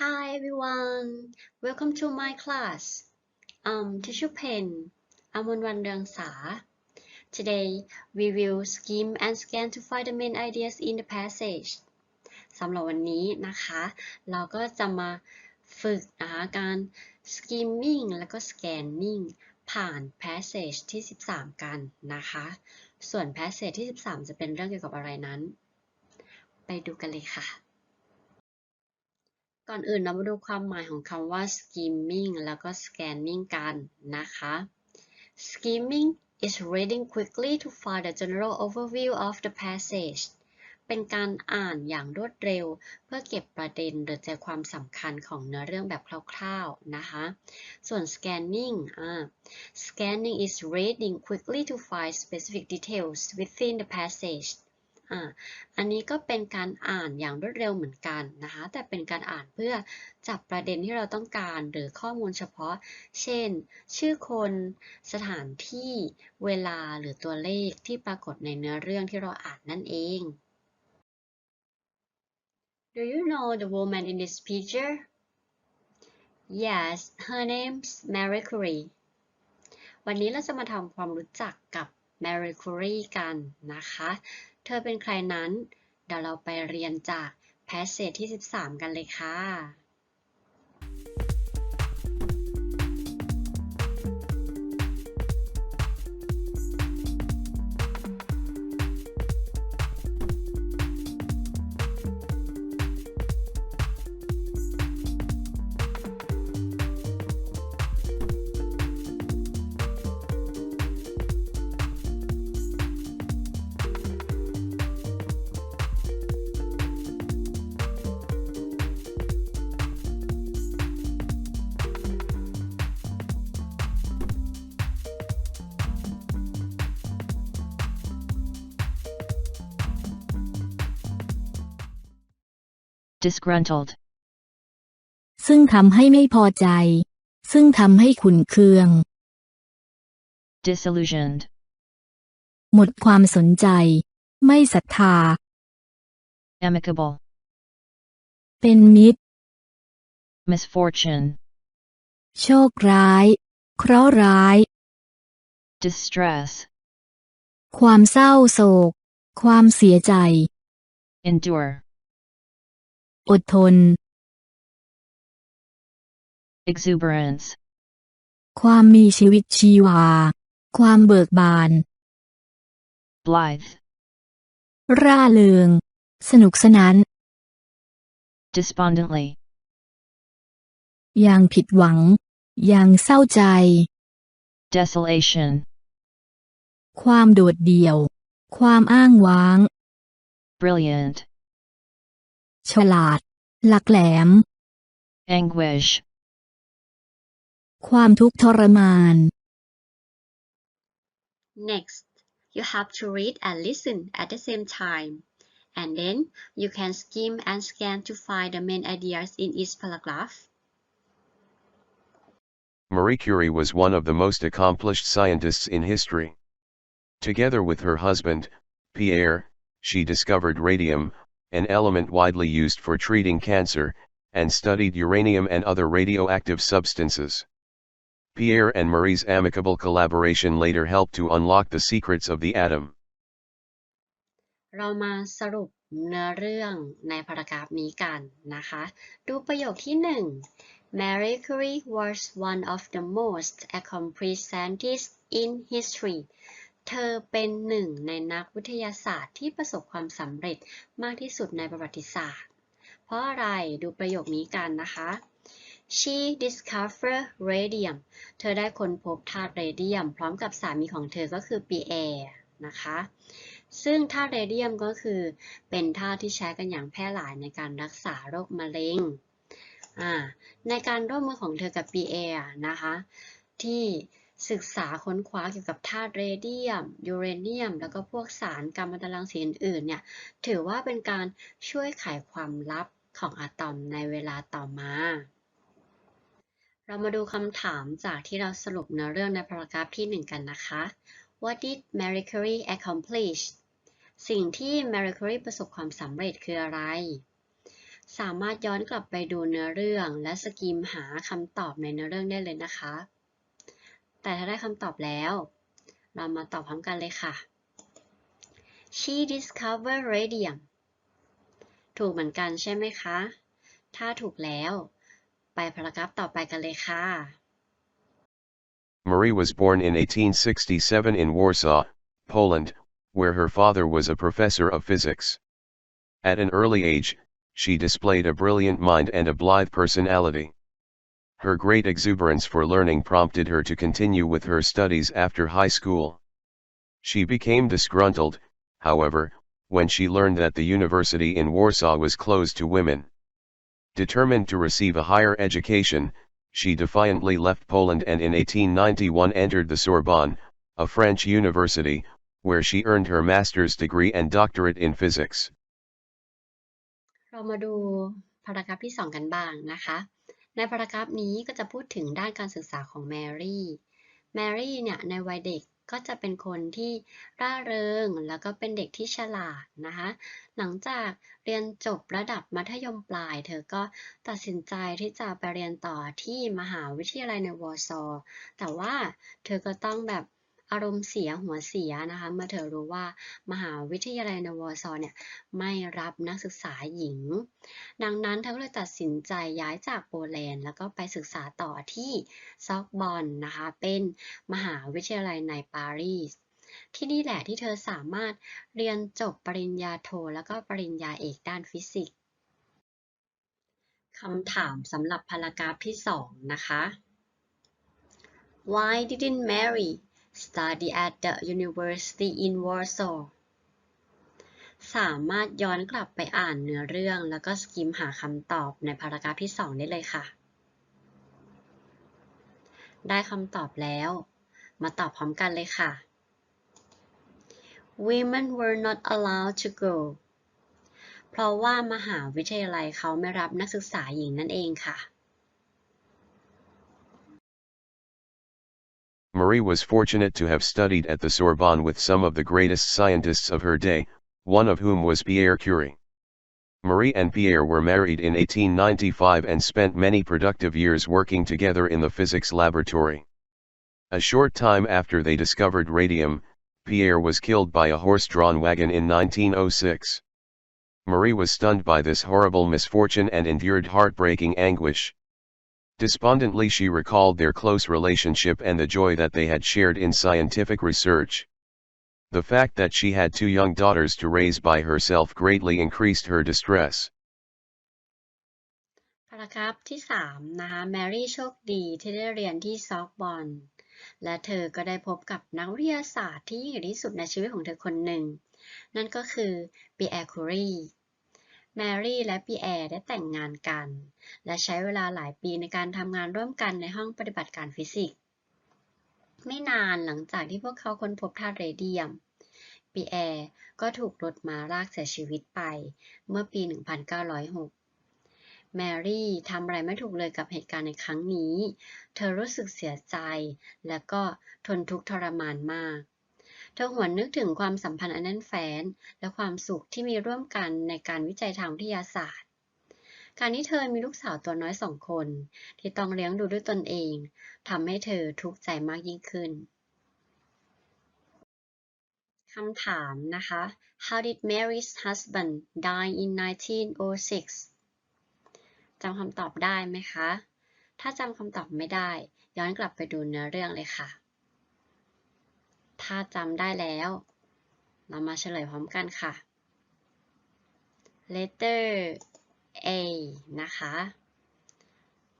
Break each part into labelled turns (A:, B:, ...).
A: Hi everyone, welcome to my class. I'm Teacher Pen. I'm One Rang Sa. Today we will skim and scan to find the main ideas in the passage. สำหรับวันนี้นะคะ เราก็จะมาฝึกนะคะการ skimming แล้วก็ scanning ผ่าน passage ที่ 13 กันนะคะ ส่วน passage ที่ 13 จะเป็นเรื่องเกี่ยวกับอะไรนั้น ไปดูกันเลยค่ะ ก่อนอื่นเรามาดูความหมายของคำว่า skimming แล้วก็ scanning กันนะคะ skimming is reading quickly to find a general overview of the passage เป็นการอ่านอย่างรวดเร็ว เพื่อเก็บประเด็นหรือใจความสำคัญของเนื้อเรื่องแบบคร่าวๆนะคะ ส่วน scanning อ่า scanning is reading quickly to find specific details within the passage อ่าอันนี้ก็เป็นการอ่านอย่างรวดเร็วเหมือนกันนะคะ แต่เป็นการอ่านเพื่อจับประเด็นที่เราต้องการหรือข้อมูลเฉพาะ เช่น ชื่อคน สถานที่ เวลาหรือตัวเลขที่ปรากฏในเนื้อเรื่องที่เราอ่านนั่นเอง Do you know the woman in this picture? Yes, her name's Marie Curie. วันนี้เราจะมาทำความรู้จักกับ Marie Curie กันนะคะ เธอเป็นใครนั้น เดี๋ยวเราไปเรียนจาก passage ที่ 13 กันเลยค่ะ
B: disgruntled,
C: ซึ่งทำให้ไม่พอใจ ซึ่งทำให้ขุนเคือง
B: disillusioned,
C: หมดความสนใจ ไม่ศรัทธา
B: amicable,
C: เป็นมิตร
B: misfortune,
C: โชคร้าย เคราะห์ร้าย
B: distress,
C: ความเศร้าโศก ความเสียใจ
B: endure,
C: อดทน
B: exuberance,
C: ความมีชีวิตชีวา ความเบิกบาน
B: blithe,
C: ร่าเริง สนุกสนาน
B: despondently,
C: อย่างผิดหวัง อย่างเศร้าใจ
B: desolation,
C: ความโดดเดี่ยว ความอ้างว้าง
B: brilliant,
C: ฉลาด หลักแหลม
B: anguish,
C: ความทุกข์ทรมาน
A: Next, you have to read and listen at the same time. And then you can skim and scan to find the main ideas in each paragraph.
D: Marie Curie was one of the most accomplished scientists in history. Together with her husband, Pierre, she discovered radium, an element widely used for treating cancer, and studied uranium and other radioactive substances. Pierre and Marie's amicable collaboration later helped to unlock the secrets of the atom.
A: เรามาสรุปเนื้อเรื่องในพารากราฟนี้กันนะคะ ดูประโยคที่ 1 Marie Curie was one of the most accomplished scientists in history เธอเป็นหนึ่งในนักวิทยาศาสตร์ที่ประสบความสำเร็จมากที่สุดในประวัติศาสตร์ เพราะอะไรดูประโยคนี้กันนะคะ She discovered radium เธอได้ค้นพบธาตุเรเดียม พร้อมกับสามีของเธอก็คือปีแอร์นะคะ ซึ่งธาตุเรเดียมก็คือเป็นธาตุที่ใช้กันอย่างแพร่หลายในการรักษาโรคมะเร็ง ในการร่วมมือของเธอกับปีแอร์นะคะ ที่ ศึกษาค้นคว้าเกี่ยวกับธาตุเรเดียม ยูเรเนียม แล้วก็พวกสารกัมมันตรังสีอื่นๆเนี่ยถือว่าเป็นการช่วยไขความลับของอะตอมในเวลาต่อมา เรามาดูคำถามจากที่เราสรุปเนื้อเรื่องในพารากราฟที่ 1 กันนะคะ What did Marie Curie accomplish สิ่งที่ Marie Curie ประสบความสำเร็จคืออะไร สามารถย้อนกลับไปดูเนื้อเรื่องและสกีมหาคำตอบในเนื้อเรื่องได้เลยนะคะ แต่ถ้าได้คำตอบแล้ว เรามาตอบพร้อมกันเลยค่ะ She discovered radium ถูกเหมือนกันใช่ไหมคะ ถ้าถูกแล้ว ไปพารากราฟต่อไปกันเลยค่ะ
D: Marie was born in 1867 in Warsaw, Poland, where her father was a professor of physics. At an early age, she displayed a brilliant mind and a blithe personality. Her great exuberance for learning prompted her to continue with her studies after high school. She became disgruntled, however, when she learned that the university in Warsaw was closed to women. Determined to receive a higher education, she defiantly left Poland and in 1891 entered the Sorbonne, a French university, where she earned her master's degree and doctorate in physics.
A: เรามาดูพารากราฟที่ 2 กันบ้างนะคะ ในพารากราฟนี้ก็จะพูดถึงด้านการศึกษาของแมรี่ แมรี่เนี่ยในวัยเด็กก็จะเป็นคนที่ร่าเริงแล้วก็เป็นเด็กที่ฉลาดนะคะ หลังจากเรียนจบระดับมัธยมปลาย เธอก็ตัดสินใจที่จะไปเรียนต่อที่มหาวิทยาลัยในวอร์ซอแต่ว่าเธอก็ต้องแบบ อารมณ์เสียหัวเสียนะคะเมื่อเธอรู้ว่ามหาวิทยาลัยนวอร์ซอว์เนี่ยไม่รับนักศึกษาหญิง ดังนั้นเธอเลยตัดสินใจย้ายจากโปแลนด์ แล้วก็ไปศึกษาต่อที่ซอกบอนนะคะเป็นมหาวิทยาลัยในปารีสที่นี่แหละที่เธอสามารถเรียนจบปริญญาโทแล้วก็ปริญญาเอกด้านฟิสิกส์คำถามสำหรับพารากราฟที่ 2 นะคะ Why didn't Mary study at the university in Warsaw สามารถย้อนกลับไปอ่านเนื้อเรื่องแล้วก็สกิมหาคำตอบในพารากราฟที่ 2 ได้เลยค่ะ ได้คำตอบแล้ว มาตอบพร้อมกันเลยค่ะ Women were not allowed to go เพราะว่ามหาวิทยาลัยเขาไม่รับนักศึกษาหญิงนั่นเองค่ะ
D: Marie was fortunate to have studied at the Sorbonne with some of the greatest scientists of her day, one of whom was Pierre Curie. Marie and Pierre were married in 1895 and spent many productive years working together in the physics laboratory. A short time after they discovered radium, Pierre was killed by a horse-drawn wagon in 1906. Marie was stunned by this horrible misfortune and endured heartbreaking anguish. Despondently she recalled their close relationship and the joy that they had shared in scientific research. The fact that she had two young daughters to raise by herself greatly increased her distress.
A: พารากราฟที่ 3 นะคะ แมรี่โชคดีที่ได้เรียนที่ซอกบอน และเธอก็ได้พบกับนักวิทยาศาสตร์ที่ยิ่งใหญ่ที่สุดในชีวิตของเธอคนหนึ่ง นั่นก็คือปีแอร์คูรี แมรี่และปีแอร์ได้แต่งงานกัน และใช้เวลาหลายปีในการทำงานร่วมกันในห้องปฏิบัติการฟิสิกส์ ไม่นานหลังจากที่พวกเขาค้นพบธาตุเรเดียม ปีแอร์ก็ถูกรถม้ารากเสียชีวิตไปเมื่อปี 1906แมรี่ทำอะไรไม่ถูกเลยกับเหตุการณ์ในครั้งนี้ เธอรู้สึกเสียใจ และก็ทนทุกข์ทรมานมาก ธอหวนนึกถึงความสัมพันธ์อันแน่นแฟ้นและความสุขที่มีร่วมกันในการวิจัยทางวิทยาศาสตร์ การที่เธอมีลูกสาวตัวน้อยสองคน ที่ต้องเลี้ยงดูด้วยตนเองทำให้เธอทุกข์ใจมากยิ่งขึ้นคำถามนะคะ How did Mary's husband die in 1906จำคำตอบได้ไหมคะ ถ้าจำคำตอบไม่ได้ ย้อนกลับไปดูเนื้อเรื่องเลยค่ะ ถ้าจำได้แล้ว เรามาเฉลยพร้อมกันค่ะ letter A นะคะ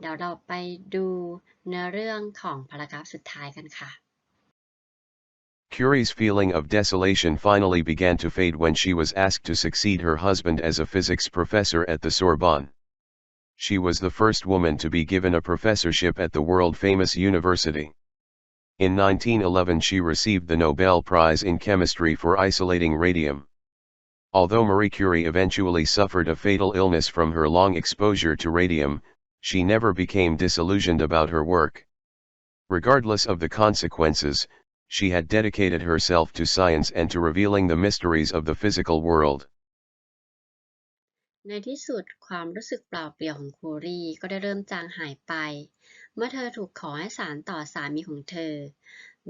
A: เดี๋ยวเราไปดูเนื้อเรื่องของพารากราฟสุดท้ายกันค่ะ
D: Curie's feeling of desolation finally began to fade when she was asked to succeed her husband as a physics professor at the Sorbonne. She was the first woman to be given a professorship at the world-famous university. In 1911 she received the Nobel Prize in Chemistry for isolating radium. Although Marie Curie eventually suffered a fatal illness from her long exposure to radium, she never became disillusioned about her work. Regardless of the consequences, she had dedicated herself to science and to revealing the mysteries of the physical world.
A: ในที่สุดความรู้สึกเปล่าเปลี่ยวของคูรีก็ได้เริ่มจางหายไป เมื่อเธอถูกขอให้สานต่อสามีของเธอ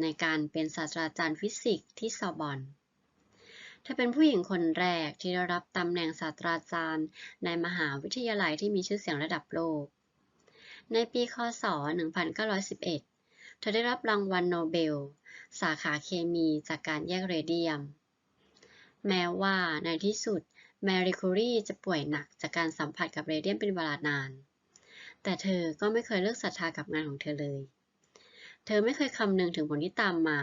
A: ในการเป็นศาสตราจารย์ฟิสิกส์ที่ซอร์บอน เธอเป็นผู้หญิงคนแรกที่ได้รับตำแหน่งศาสตราจารย์ในมหาวิทยาลัยที่มีชื่อเสียงระดับโลก ในปีคศ 1911 เธอได้รับรางวัลโนเบล สาขาเคมีจากการแยกเรเดียม แม้ว่าในที่สุดแมรี่คูรีจะป่วยหนักจากการสัมผัสกับเรเดียมเป็นเวลานาน แต่เธอก็ไม่เคยเลิกศรัทธากับงานของเธอเลย เธอไม่เคยคำนึงถึงผลที่ตามมา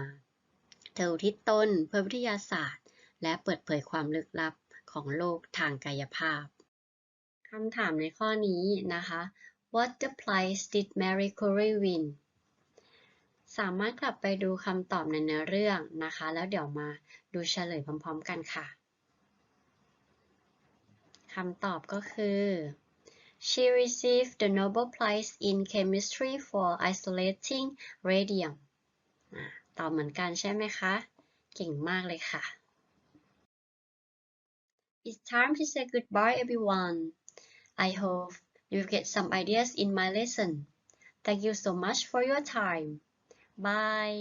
A: เธออุทิศตนเพื่อวิทยาศาสตร์ และเปิดเผยความลึกลับของโลกทางกายภาพคำถามในข้อนี้นะคะ What the prize did Marie Curie win สามารถกลับไปดูคำตอบในเนื้อเรื่องนะคะ แล้วเดี๋ยวมาดูเฉลยพร้อมๆกันค่ะคำตอบก็คือ She received the Nobel Prize in Chemistry for isolating radium อ่ะตอบเหมือนกันใช่ไหมคะ เก่งมากเลยค่ะ It's time to say goodbye everyone I hope you get some ideas in my lesson Thank you so much for your time Bye